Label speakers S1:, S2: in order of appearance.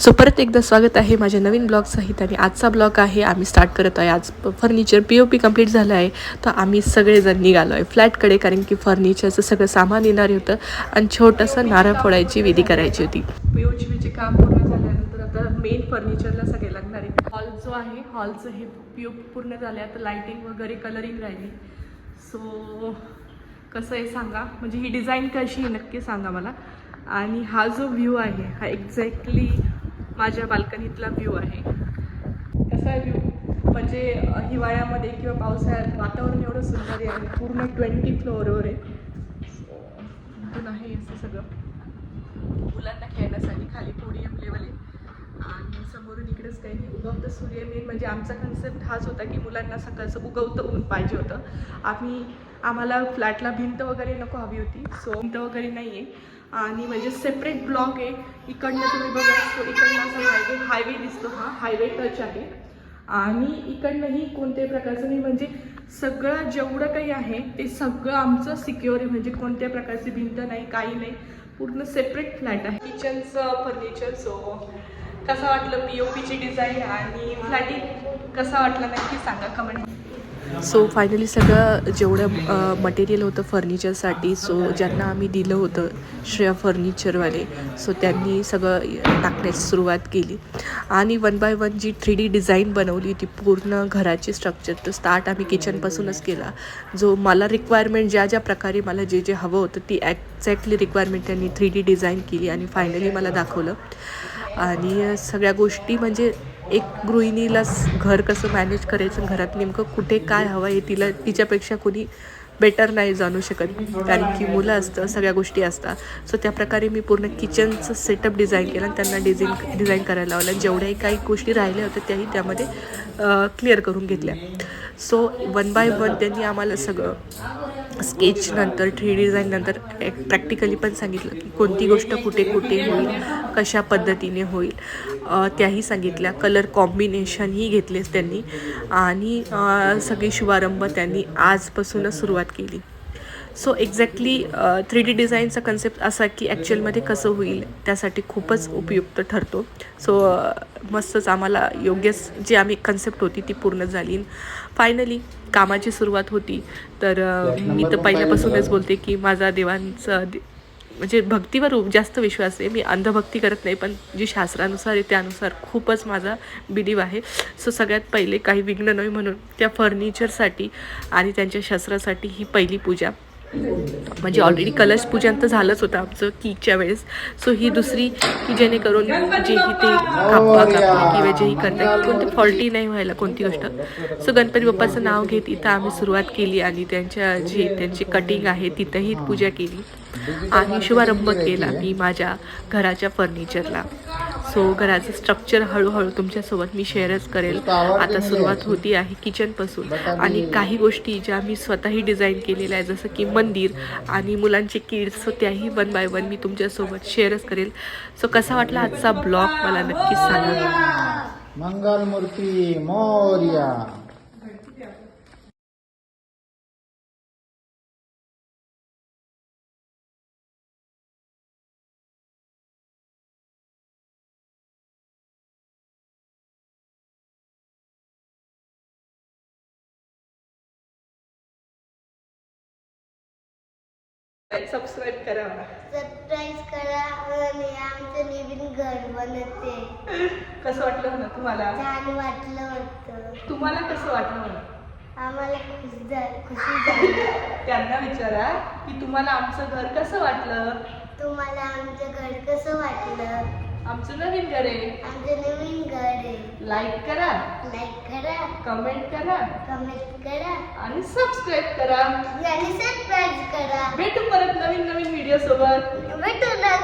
S1: So परत एकदा स्वागत आहे माझ्या नवीन ब्लॉग सहित आणि आजचा ब्लॉग आहे आम्ही स्टार्ट करत आहे. आज furniture P O P complete झालं आहे तर आम्ही सगळेजण निघालो आहे. फ्लॅटकडे कारण की फर्निचरचं सगळं सामान येणार होतं आणि छोटंसं नारळ फोडायची विधी करायची होती. पी ओ काम पूर्ण झाल्यानंतर आता मेन फर्निचरला सगळे लागणार आहे हॉल जो आहे हॉलचं हे पी ओ पूर्ण झालं आता लाईटिंग वगैरे कलरिंग राहिली. सो कसं आहे सांगा? म्हणजे ही डिझाईन कशी आहे नक्की सांगा मला. आणि हा जो व्ह्यू आहे हा एक्झॅक्टली माझ्या बाल्कनीतला व्ह्यू आहे. कसा आहे व्ह्यू म्हणजे हिवाळ्यामध्ये किंवा पावसाळ्यात वातावरण एवढं सुंदर आहे आणि पूर्ण ट्वेंटी फ्लोअरवर आहे. So, इथून आहे असं सगळं. मुलांना खेळण्यासाठी खाली पोडियम लेवल आहे. आणि समोरून इकडेच काही नाही. उगवतं सूर्य मेन म्हणजे आमचा कन्सेप्ट हाच होता की मुलांना सकाळचं उगवतं ऊन पाहिजे होतं. आम्ही आम्हाला फ्लॅटला भिंत वगैरे नको हवी होती. सो भिंत वगैरे नाही आहे आणि म्हणजे सेपरेट ब्लॉक आहे. इकडनं तुम्ही बघा असतो इकडनं असा हायवे हायवे दिसतो हा. हायवे टच आहे. आणि इकडनंही कोणत्याही प्रकारचं नाही. म्हणजे सगळं जेवढं काही आहे ते सगळं आमचं सिक्युअर आहे. म्हणजे कोणत्या प्रकारची भिंत नाही काही नाही. पूर्ण सेपरेट फ्लॅट आहे. किचनचं फर्निचर सो कसं वाटलं पी ओ पीची डिझाईन आणि फ्लॅटिंग कसा वाटला नक्की सांगा कमेंट सो फायनली सगळं जेवढं मटेरियल होतं फर्निचरसाठी सो ज्यांना आम्ही दिलं होतं श्रेया फर्निचरवाले सो त्यांनी सगळं टाकण्याची सुरुवात केली. आणि वन बाय वन जी थ्री डी डिझाईन बनवली ती पूर्ण घराची स्ट्रक्चर तर स्टार्ट आम्ही किचनपासूनच केला. जो मला रिक्वायरमेंट ज्या ज्या प्रकारे मला जे जे हवं होतं ती ॲक्झॅक्टली रिक्वायरमेंट त्यांनी थ्री डी डिझाईन केली आणि फायनली मला दाखवलं. आणि सगळ्या गोष्टी म्हणजे एक गृहिणीला घर कसं मॅनेज करायचं घरात नेमकं कुठे काय हवं आहे तिला तिच्यापेक्षा कोणी बेटर नाही जाणू शकत. कारण की मुलं असतं सगळ्या गोष्टी असतात. सो त्या प्रकारे मी पूर्ण किचनचं सेटअप डिझाईन केलं आणि त्यांना डिझाईन डिझाईन करायला लावलं. आणि जेवढ्याही काही गोष्टी राहिल्या होत्या त्याही त्यामध्ये क्लिअर करून घेतल्या. सो वन बाय वन त्यांनी आम्हाला सगळं स्केच नंतर थ्री डिझाईन नंतर प्रॅक्टिकली पण सांगितलं की कोणती गोष्ट कुठे कुठे होईल कशा पद्धतीने होईल. त्याही सांगितल्या. कलर कॉम्बिनेशनही घेतलेच त्यांनी. आणि सगळी शुभारंभ त्यांनी आजपासूनच सुरुवात केली. सो एक्झॅक्टली थ्री डी डिझाईनचा कन्सेप्ट असा की ॲक्च्युअलमध्ये कसं होईल त्यासाठी खूपच उपयुक्त ठरतो. सो मस्तच आम्हाला योग्य जी आम्ही कन्सेप्ट होती ती पूर्ण झाली. फायनली कामाची सुरुवात होती. तर अ, मी तर पहिल्यापासूनच बोलते की माझा देवांचा म्हणजे भक्तीवर जास्त विश्वास आहे. मी अंधभक्ती करत नाही पण जी शास्त्रानुसार आहे त्यानुसार खूपच माझा बिलीव आहे. सो सगळ्यात पहिले काही विघ्न नाही म्हणून त्या फर्निचरसाठी आणि त्यांच्या शस्त्रासाठी ही पहिली पूजा. म्हणजे ऑलरेडी कलश पूजन तर झालंच होतं आमचं कीच्या वेळेस. सो ही दुसरी की जेणेकरून जे ही ते कापा कापा किंवा जेही करतात कोणती फॉल्टी नाही व्हायला कोणती गोष्ट. सो गणपती बाप्पाचं नाव घेत इथं आम्ही सुरुवात केली आणि त्यांच्या जी त्यांची कटिंग आहे तिथंही पूजा केली. आणि शुभारंभ केला मी माझ्या घराच्या फर्निचरला सो घराचं स्ट्रक्चर हळूहळू तुमच्यासोबत मी शेअरच करेल. आता सुरुवात होती आहे किचनपासून आणि काही गोष्टी ज्या मी स्वतःही डिझाईन केलेल्या आहे जसं की मंदिर आणि मुलांचे किड्स सो त्याही वन बाय वन मी तुमच्यासोबत शेअरच करेल. सो कसा वाटला आजचा ब्लॉग मला नक्कीच सांगा.
S2: मंगलमूर्ती मौर्या.
S1: सबस्क्राईब करा.
S3: सरप्राईज करा आणि आमचं नवीन घर बनते
S1: कसं वाटलं ना तुम्हाला?
S3: छान वाटलं होतं.
S1: तुम्हाला कसं वाटलं
S3: आम्हाला खुश झा- खुशी झाली.
S1: त्यांना विचारा की तुम्हाला आमचं घर कसं वाटलं?
S3: तुम्हाला आमचं घर कसं वाटलं?
S1: आमचं नवीन घर. आहे
S3: आमचं नवीन घर. आहे
S1: लाईक करा.
S3: लाईक करा.
S1: कमेंट करा.
S3: कमेंट करा.
S1: आणि सबस्क्राईब करा.
S3: आणि सरप्राईज करा.
S1: भेटू परत नवीन नवीन व्हिडिओ सोबत.
S3: भेटू ना